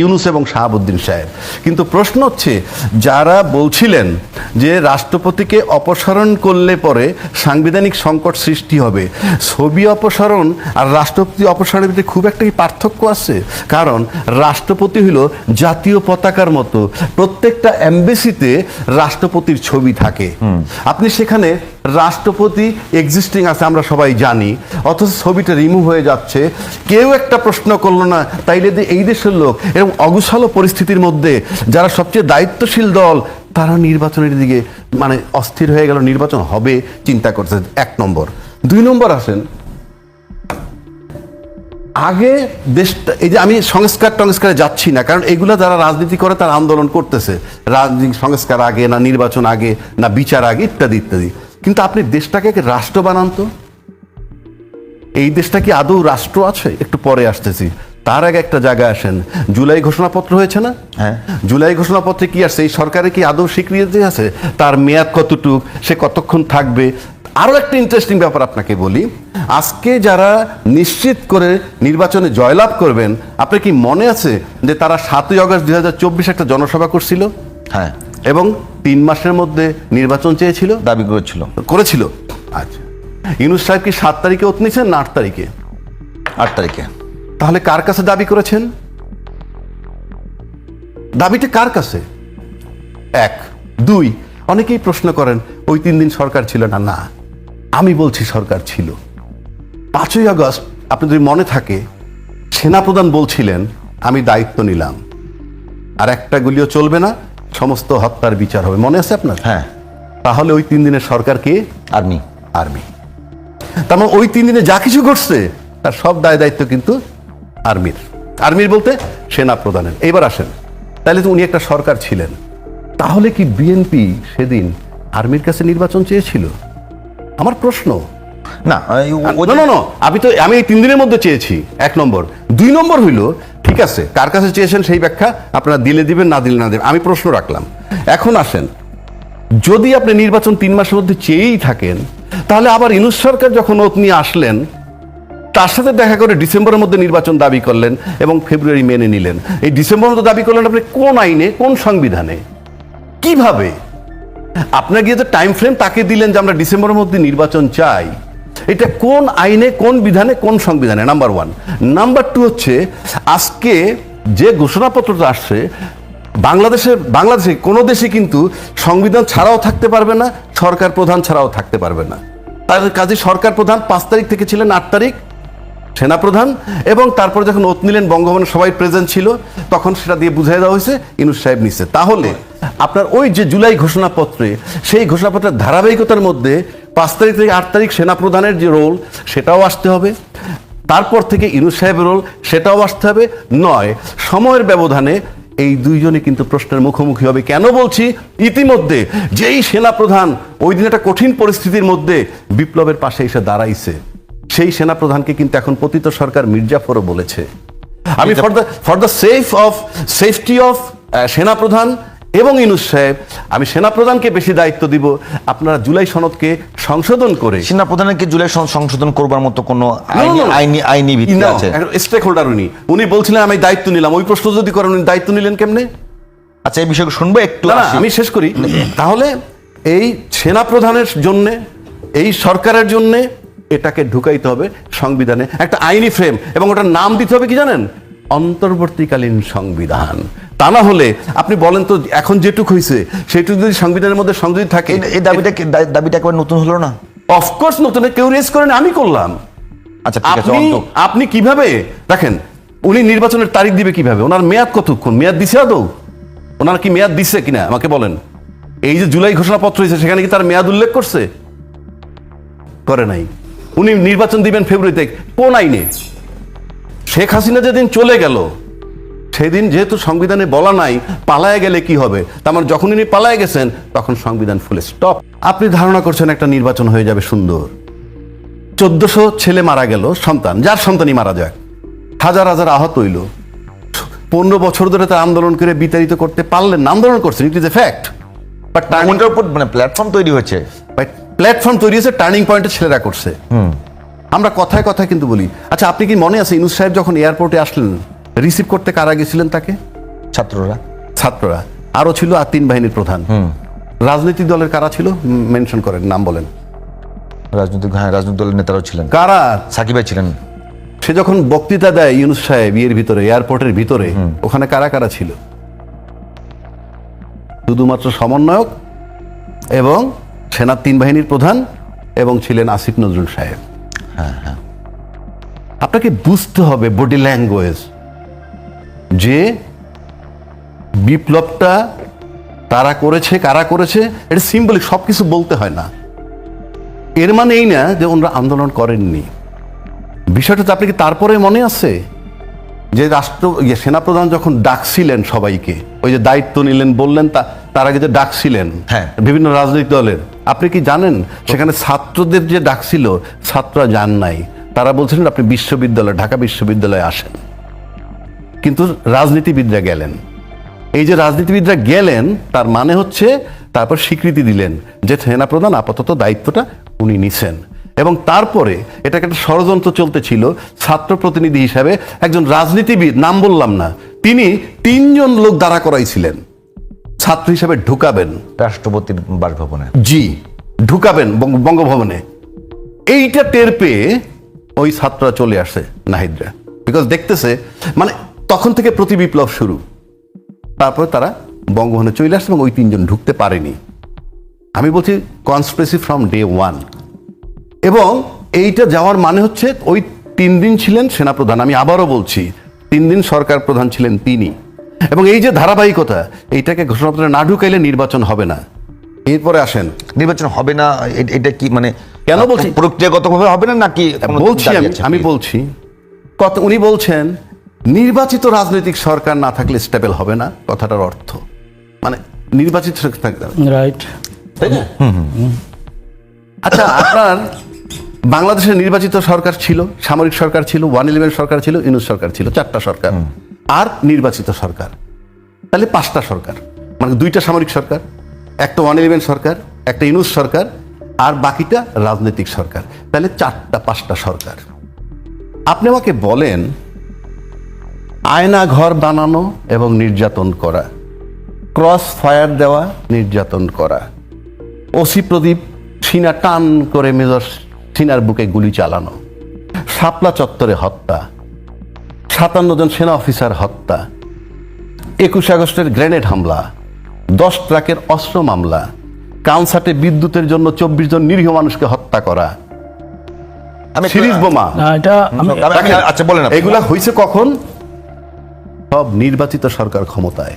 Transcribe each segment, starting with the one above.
ইউনুস এবং শাহাবুদ্দিন সাহেব। কিন্তু প্রশ্ন হচ্ছে যারা বলছিলেন যে রাষ্ট্রপতিকে অপসারণ করলে পরে সাংবিধানিক সংকট সৃষ্টি হবে ছবি অপসারণ আর রাষ্ট্রপতি অপসারণের ভিতরে খুব একটা পার্থক্য আছে? কারণ রাষ্ট্রপতি হলো জাতীয় পতাকার মতো প্রত্যেকটা এমবেসিতে রাষ্ট্রপতির ছবি থাকে। আপনি সেখানে রাষ্ট্রপতি এক্সিস্টিং আছে আমরা সবাই জানি অথচ ছবিটা রিমুভ হয়ে যাচ্ছে। কেউ একটা প্রশ্ন করল না তাইলে এই দেশের লোক এরকম অগুছালো পরিস্থিতির মধ্যে যারা সবচেয়ে দায়িত্বশীল দল, তারা নির্বাচনের দিকে মানে অস্থির হয়ে গেল। নির্বাচন হবে, চিন্তা করছে। এক নম্বর। দুই নম্বর আসেন। আগে দেশটা, এই যে আমি সংস্কার টংস্কারে যাচ্ছি না, কারণ এগুলো যারা রাজনীতি করে তারা আন্দোলন করতেছে। রাজনীতি, সংস্কার আগে, না নির্বাচন আগে, না বিচার আগে, ইত্যাদি ইত্যাদি। কিন্তু আপনি দেশটাকে রাষ্ট্র বানান তো? এই দেশটা কি আদৌ রাষ্ট্র আছে? একটু পরে আসতেছি। তার আগে একটা জায়গায় আসেন। জুলাই ঘোষণাপত্র হয়েছে না? হ্যাঁ। জুলাই ঘোষণাপত্রে কি আসছে এই সরকারে কি আদৌ স্বীকৃতি আছে? তার মেয়াদ কতটুক? সে কতক্ষণ থাকবে? আরও একটা ইন্টারেস্টিং ব্যাপার আপনাকে বলি। আজকে যারা নিশ্চিত করে নির্বাচনে জয়লাভ করবেন আপনার কি মনে আছে যে তারা সাতই আগস্ট দুই হাজার চব্বিশ একটা জনসভা করছিল? হ্যাঁ। এবং তিন মাসের মধ্যে নির্বাচন চেয়েছিল? দাবি করেছিল। করেছিল? আচ্ছা। ইউনুস সাহেব কি সাত তারিখে ওত নিয়েছেন না আট তারিখে? আট তারিখে। তাহলে কার কাছে দাবি করেছেন? দাবিটা কার কাছে? এক। দুই। অনেকেই প্রশ্ন করেন ওই তিন দিন সরকার ছিল না? না। আমি বলছি সরকার ছিল। পাঁচই আগস্ট আপনি যদি মনে থাকে সেনাপ্রধান বলছিলেন আমি দায়িত্ব নিলাম। আর একটা গুলিও চলবে না সমস্ত হত্যার বিচার হবে। মনে আছে আপনার? হ্যাঁ। তাহলে ওই তিন দিনের সরকার কে? আর্মি। আর্মি। তার মানে ওই তিন দিনে যা কিছু ঘটছে তার সব দায় দায়িত্ব কিন্তু আর্মির। আর্মির বলতে সেনা প্রধানের। এবার আসেন। তাহলে তো উনি একটা সরকার ছিলেন। তাহলে কি বিএনপি সেদিন আর্মির কাছে নির্বাচন চেয়েছিল? আমার প্রশ্ন। না আমি তো আমি তিন দিনের মধ্যে চেয়েছি। এক নম্বর। দুই নম্বর হইল ঠিক আছে কার কাছে চেয়েছেন সেই ব্যাখ্যা আপনারা দিলে দিবেন না দিলে না দেবেন আমি প্রশ্ন রাখলাম। এখন আসেন। যদি আপনি নির্বাচন তিন মাসের মধ্যে চেয়েই থাকেন তাহলে আবার ইনুস সরকার যখন ওত নিয়ে আসলেন তার সাথে দেখা করে ডিসেম্বরের মধ্যে নির্বাচন দাবি করলেন এবং ফেব্রুয়ারি মেনে নিলেন। এই ডিসেম্বরের মধ্যে দাবি করলেন আপনি কোন আইনে, কোন সংবিধানে? কীভাবে? আপনার গিয়ে যে টাইম ফ্রেম তাকে দিলেন যে আমরা ডিসেম্বরের মধ্যে নির্বাচন চাই। এটা কোন আইনে, কোন বিধানে, কোন সংবিধানে? নাম্বার ওয়ান নাম্বার টু হচ্ছে, আজকে যে ঘোষণাপত্রটা আসছে, বাংলাদেশে বাংলাদেশে কোনো দেশে কিন্তু সংবিধান ছাড়াও থাকতে পারবে না, সরকার প্রধান ছাড়াও থাকতে পারবে না। তার কাজে সরকার প্রধান পাঁচ তারিখ থেকে ছিলেন আট তারিখ। সেনাপ্রধান এবং তারপর যখন ওত নিলেন, বঙ্গভবনে সবাই প্রেজেন্ট ছিল, তখন সেটা দিয়ে বুঝাই দেওয়া হয়েছে, ইনুস সাহেব নিচ্ছে তাহলে, আপনার ওই যে জুলাই ঘোষণাপত্রে, সেই ঘোষণাপত্রের ধারাবাহিকতার মধ্যে পাঁচ তারিখ থেকে আট তারিখ সেনাপ্রধানের যে রোল সেটাও আসতে হবে। তারপর থেকে ইনুস সাহেবের রোল সেটাও আসতে হবে। নয়, সময়ের ব্যবধানে এই দুইজনে কিন্তু প্রশ্নের মুখোমুখি হবে। কেন বলছি? ইতিমধ্যে যেই সেনাপ্রধান, ওই দিন একটা কঠিন পরিস্থিতির মধ্যে বিপ্লবের পাশে এসে দাঁড়াইছে। সেই সেনাপ্রধানকে কিন্তু এখন পতিত সরকার মির্জাফরও বলেছে। আমি for the for the safe of safety of সেনাপ্রধান এবং ইনুস সাহেব আমি সেনাপ্রধানকে বেশি দায়িত্ব দিব। আপনারা জুলাই সনদকে সংশোধন করে সেনা প্রধানের জুলাই সং- সংশোধন করবার মতো কোনো আইনি আইনি ভিত্তি আছে? স্টেক হোল্ডার উনি। উনি বলছিলেন আমি দায়িত্ব নিলাম। ওই প্রশ্ন যদি করেন উনি দায়িত্ব নিলেন কেমনে? আচ্ছা এই বিষয়ে শুনব একটু আমি শেষ করি। তাহলে এই সেনা প্রধানের জন্য এই সরকারের জন্য এটাকে ঢুকাইতে হবে সংবিধানে। একটা আইনি ফ্রেম এবং ওটার নাম দিতে হবে কি জানেন? অন্তর্বর্তীকালীন সংবিধান। তা না হলে আপনি বলেন তো এখন যেটুক হয়েছে সেটুকু যদি সংবিধানের মধ্যে সংযোজিত থাকে এই- দাবিটা দাবিটা একবার নতুন হলো না? অফকোর্স নতুন কেউ রেজ করেন আমি করলাম। আচ্ছা আপনি আপনি কীভাবে দেখেন উনি নির্বাচনের তারিখ দিবে কীভাবে? ওনার মেয়াদ কতক্ষণ? মেয়াদ দিছে আদৌ? ওনার কি মেয়াদ দিছে কিনা? আমাকে বলেন। এই যে জুলাই ঘোষণাপত্র হয়েছে সেখানে কি তার মেয়াদ উল্লেখ করছে? করে নাই। উনি নির্বাচন দিবেন ফেব্রুয়ারিতে কোন আইনে? শেখ হাসিনা যেদিন চলে গেল সেদিন যেহেতু সংবিধানে বলা নাই পালায় গেলে কি হবে? তার মানে যখন উনি পালায় গেছেন তখন সংবিধান ফুলে স্টপ আপনি ধারণা করছেন একটা নির্বাচন হয়ে যাবে সুন্দর। চোদ্দশো ছেলে মারা গেল সন্তান যার সন্তানই মারা যাক। হাজার হাজার আহত হইল। পনেরো বছর ধরে তার আন্দোলন করে বিতাড়িত করতে পারলেন আন্দোলন করছেন it is a fact but উপর মানে প্ল্যাটফর্ম তৈরি হয়েছে। প্ল্যাটফর্ম তৈরি হয়েছে টার্নিং পয়েন্টে ছেলেরা করছে। আমরা কথায় কথায় কিন্তু বলি আচ্ছা আপনি কি মনে আছে ইনুস সাহেব যখন এয়ারপোর্টে আসলেন রিসিভ করতে কারা গেছিলেন তাকে? ছাত্ররা। ছাত্ররা। আরও ছিল আর তিন বাহিনীর প্রধান। রাজনৈতিক দলের কারা ছিল? মেনশন করেন নাম বলেন। রাজনৈতিক হ্যাঁ রাজনৈতিক দলের নেতারাও ছিলেন। কারা? সাকিব ভাই ছিলেন। সে যখন বক্তৃতা দেয় ইউনুস সাহেব ইয়ের ভিতরে এয়ারপোর্টের ভিতরে ওখানে কারা কারা ছিল? শুধুমাত্র সমন্বয়ক এবং সেনার তিন বাহিনীর প্রধান এবং ছিলেন আসিফ নজরুল সাহেব। আপনাকে বুঝতে হবে বডি ল্যাঙ্গুয়েজ যে বিপ্লবটা তারা করেছে কারা করেছে এটা সিম্বলিক সবকিছু বলতে হয় না। এর মানে এই না যে ওনারা আন্দোলন করেননি। বিষয়টা তো আপনি কি তারপরে মনে আছে যে রাষ্ট্র ইয়ে সেনাপ্রধান যখন ডাকছিলেন সবাইকে ওই যে দায়িত্ব নিলেন বললেন তা তার আগে যে ডাকছিলেন হ্যাঁ। বিভিন্ন রাজনৈতিক দলের আপনি কি জানেন? সেখানে ছাত্রদের যে ডাকছিল ছাত্ররা যান নাই। তারা বলছিলেন, আপনি বিশ্ববিদ্যালয়, ঢাকা বিশ্ববিদ্যালয়ে আসেন। কিন্তু রাজনীতিবিদরা গেলেন। এই যে রাজনীতিবিদরা গেলেন, তার মানে হচ্ছে, তারপর স্বীকৃতি দিলেন যে সেনাপ্রধান আপাতত দায়িত্বটা উনি নিছেন। এবং তারপরে এটাকে একটা ষড়যন্ত্র চলতেছিল ছাত্র প্রতিনিধি হিসাবে। একজন রাজনীতিবিদ, নাম বললাম না, তিনি তিনজন লোক দাঁড়া করাইছিলেন। ছাত্র হিসাবে ঢুকাবেন। রাষ্ট্রপতির বাসভবনে। জি ঢুকাবেন বঙ্গভবনে। এইটা টের পেয়ে ওই ছাত্ররা চলে আসে নাহিদরা। বিকজ দেখতেছে মানে তখন থেকে প্রতি বিপ্লব শুরু। তারপরে তারা বঙ্গভবনে চলে আসছে এবং ওই তিনজন ঢুকতে পারেনি। আমি বলছি কনস্পিরেসি ফ্রম ডে ওয়ান এবং এইটা যাওয়ার মানে হচ্ছে ওই তিন দিন ছিলেন সেনাপ্রধান। আমি আবারও বলছি তিন দিন সরকার প্রধান ছিলেন তিনি। এবং এই যে ধারাবাহিকতা এইটাকে ঘোষণাপত্রে না ঢুকাইলে নির্বাচন হবে না। এরপরে আসেন। নির্বাচন হবে না এটা কি মানে কেন বলছি? প্রক্রিয়াগতভাবে হবে না নাকি বলছি আমি বলছি কত উনি বলছেন নির্বাচিত রাজনৈতিক সরকার না থাকলে স্টেবল হবে না কথাটার অর্থ। মানে নির্বাচিত থাকতে রাইট। তাই না? আচ্ছা আপনার বাংলাদেশের নির্বাচিত সরকার ছিল সামরিক সরকার ছিল ওয়ান ইলেভেন সরকার ছিল ইনুস সরকার ছিল চারটা সরকার। আর নির্বাচিত সরকার। তাহলে পাঁচটা সরকার। মানে দুইটা সামরিক সরকার, একটা ওয়ান ইলেভেন সরকার, একটা ইনুস সরকার, আর বাকিটা রাজনৈতিক সরকার। তাহলে চারটা, পাঁচটা সরকার। আপনি আমাকে বলেন আয়না ঘর বানানো এবং নির্যাতন করা, ক্রস ফায়ার দেওয়া, নির্যাতন করা, ওসি প্রদীপ সিনা টান করে মেজর সিনার বুকে গুলি চালানো, শাপলা চত্বরে হত্যা সাতান্ন জন সেনা অফিসার হত্যা। একুশ আগস্টের গ্রেনেড হামলা দশ ট্রাকের অস্ত্র মামলা কাউন্সাটে বিদ্যুতের জন্য চব্বিশ জন নিরীহ মানুষকে হত্যা করা। আমি সিরিজ বোমা। আচ্ছা বলেন এগুলা হয়েছে কখন? সব নির্বাচিত সরকার ক্ষমতায়।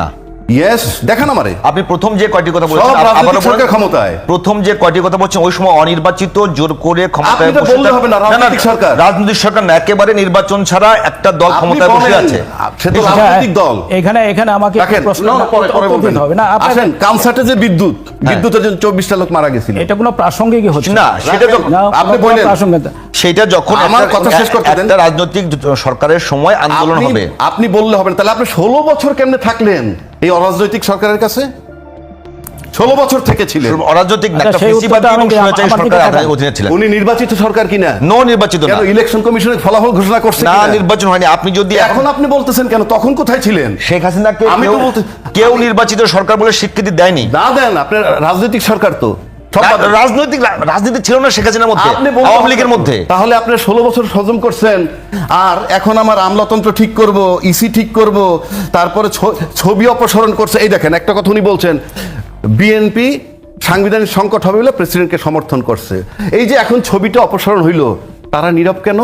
না। ইয়েস দেখান আমারে আপনি প্রথম যে কয়টি কথা বলছেন বলেন। ক্ষমতায় প্রথম যে কয়টি কথা বলছেন ওই সময় অনির্বাচিত জোর করে ক্ষমতায় বসে হবে না, রাজনৈতিক সরকার। রাজনৈতিক সরকার না একেবারে নির্বাচন ছাড়া একটা দল ক্ষমতায় বসে আছে সে তো রাজনৈতিক দল এখানে এখানে আমাকে প্রশ্ন পরে- পরে বলবেন। হবে না আসেন কানসার্টে যে বিদ্যুৎ বিদ্যুতের জন্য চব্বিশটা লোক মারা গেছিল এটা কোনো প্রাসঙ্গিক হচ্ছে না সেটা যখন না, আপনি। প্রাসঙ্গিকতা। সেটা যখন আমার কথা শেষ করতে দেন। রাজনৈতিক সরকারের সময় আন্দোলন হবে আপনি বললে হবে না তাহলে আপনি ষোলো বছর কেমনে থাকলেন এই অরাজনৈতিক সরকারের কাছে? ষোলো বছর থেকে ছিলেন। অরাজনৈতিক না, আচ্ছা, উনি নির্বাচিত সরকার কিনা? নো নির্বাচিত না। ইলেকশন কমিশনের ফলাফল ঘোষণা করছে না নির্বাচন হয়নি। আপনি যদি এখন আপনি বলতেছেন কেন? তখন কোথায় ছিলেন? শেখ হাসিনাকে আমি তো কেউ- বলতে- কেউ নির্বাচিত সরকার বলে স্বীকৃতি দেয়নি। না দেন আপনার রাজনৈতিক সরকার তো। রাজনৈতিক রাজনীতি ছিল না শেখ হাসিনার মধ্যে আওয়ামী লীগের মধ্যে। তাহলে আপনি ষোলো বছর সজম করছেন আর এখন আমার আমলাতন্ত্র ঠিক করব ইসি ঠিক করব তারপরে ছবি অপসারণ করছে। এই দেখেন একটা কথা উনি বলছেন বিএনপি সাংবিধানিক সংকট হবে বলে প্রেসিডেন্টকে সমর্থন করছে। এই যে এখন ছবিটা অপসারণ হইল তারা নীরব কেন?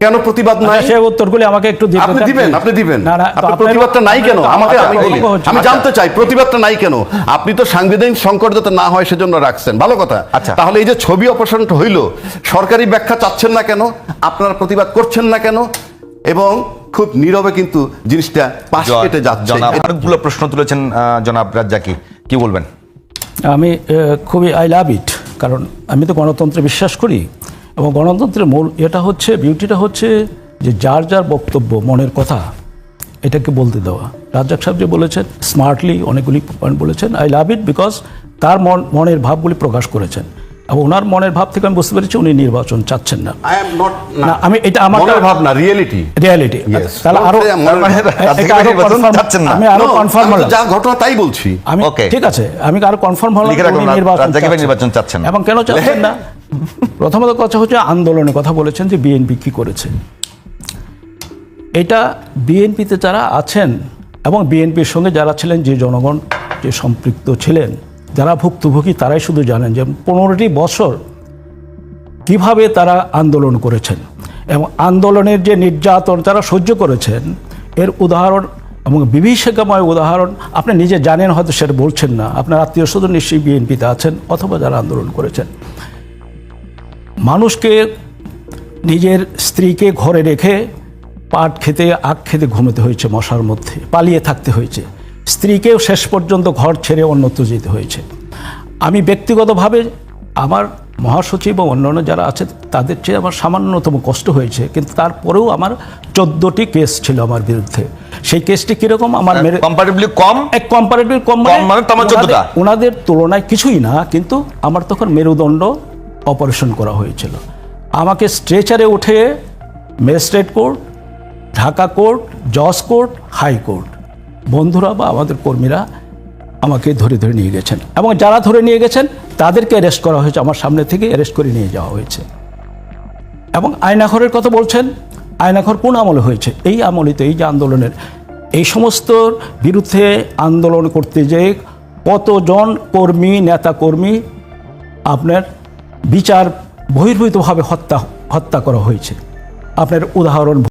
কেন প্রতিবাদ নাই? আচ্ছা, সেই উত্তরগুলি আমাকে একটু দিতে আপনি দিবেন আপনি দিবেন। না না তো আপনার প্রতিবাদটা নাই কেন? আমাকে আমি বলি আমি জানতে চাই প্রতিবাদটা নাই কেন? আপনি তো সাংবিধানিক সংকট যাতে না হয় সেজন্য রাখছেন। ভালো কথা। আচ্ছা। তাহলে এই যে ছবি অপসারণটা হইল সরকারি ব্যাখ্যা চাচ্ছেন না কেন? আপনারা প্রতিবাদ করছেন না কেন? এবং খুব নীরবে কিন্তু জিনিসটা পাশ কেটে যাচ্ছে। অনেকগুলো প্রশ্ন তুলেছেন জনাব রাজ্জাকি। কি বলবেন? আমি আহ, খুবই আই লাভ ইট কারণ আমি তো গণতন্ত্রে বিশ্বাস করি। এবং গণতন্ত্রের মূল এটা হচ্ছে বিউটিটা হচ্ছে যে যার যার বক্তব্য মনের কথা এটাকে বলতে দেওয়া। রাজ্জাক সাহেব যে বলেছেন স্মার্টলি অনেকগুলি পয়েন্ট বলেছেন আই লাভ ইট বিকজ তার মন মনের ভাবগুলি প্রকাশ করেছেন। এবং ওনার মনের ভাব থেকে আমি বুঝতে পেরেছি উনি নির্বাচন চাচ্ছেন না। না, আমি এটা আমার মনের ভাবনা রিয়েলিটি রিয়ালিটি তাহলে আরও ভাব- না। আমি আরও কনফার্ম হলাম। যা ঘটনা তাই বলছি। আমি ঠিক আছে আমি আরও কনফার্ম হলাম। নির্বাচন চাচ্ছেন। এবং কেন চাচ্ছেন না? প্রথমত কথা হচ্ছে আন্দোলনের কথা বলেছেন যে বিএনপি কি করেছে। এটা বিএনপিতে যারা আছেন এবং বিএনপির সঙ্গে যারা ছিলেন, যে জনগণ, যে সম্পৃক্ত ছিলেন, যারা ভুক্তভোগী, তারাই শুধু জানেন যে পনেরোটি বছর কীভাবে তারা আন্দোলন করেছেন এবং আন্দোলনের যে নির্যাতন তারা সহ্য করেছেন, এর উদাহরণ এবং বিভীষিকাময় উদাহরণ আপনি নিজে জানেন, হয়তো সেটা বলছেন না। আপনার আত্মীয় স্বজন নিশ্চয়ই বিএনপিতে আছেন অথবা যারা আন্দোলন করেছেন। মানুষকে নিজের স্ত্রীকে ঘরে রেখে পাট খেতে আখ খেতে ঘুমোতে হয়েছে মশার মধ্যে পালিয়ে থাকতে হয়েছে। স্ত্রীকেও শেষ পর্যন্ত ঘর ছেড়ে অন্যত্র যেতে হয়েছে। আমি ব্যক্তিগতভাবে আমার মহাসচিব এবং অন্যান্য যারা আছে তাদের চেয়ে আমার সামান্যতম কষ্ট হয়েছে কিন্তু তারপরেও আমার চোদ্দোটি কেস ছিল আমার বিরুদ্ধে। সেই কেসটি কীরকম? আমার মেরে কম্পারেটিভলি কম? এক কম্পারেটিভ কম কম মানে তোমার? ওনাদের তুলনায় কিছুই না কিন্তু আমার তখন মেরুদণ্ড অপারেশন করা হয়েছিল। আমাকে স্ট্রেচারে উঠে ম্যাজিস্ট্রেট কোর্ট, ঢাকা কোর্ট, জজ কোর্ট হাইকোর্ট বন্ধুরা বা আমাদের কর্মীরা আমাকে ধরে ধরে নিয়ে গেছেন এবং যারা ধরে নিয়ে গেছেন তাদেরকে অ্যারেস্ট করা হয়েছে, আমার সামনে থেকে অ্যারেস্ট করে নিয়ে যাওয়া হয়েছে। এবং আয়নাঘরের কথা বলছেন, আয়নাঘর কোন আমলে হয়েছে? এই আমলে তো এই যে আন্দোলনের, এই সমস্ত বিরুদ্ধে আন্দোলন করতে যে কতজন কর্মী, নেতা কর্মী আপনার বিচার বহির্ভূতভাবে হত্যা হত্যা করা হয়েছে। আপনার উদাহরণ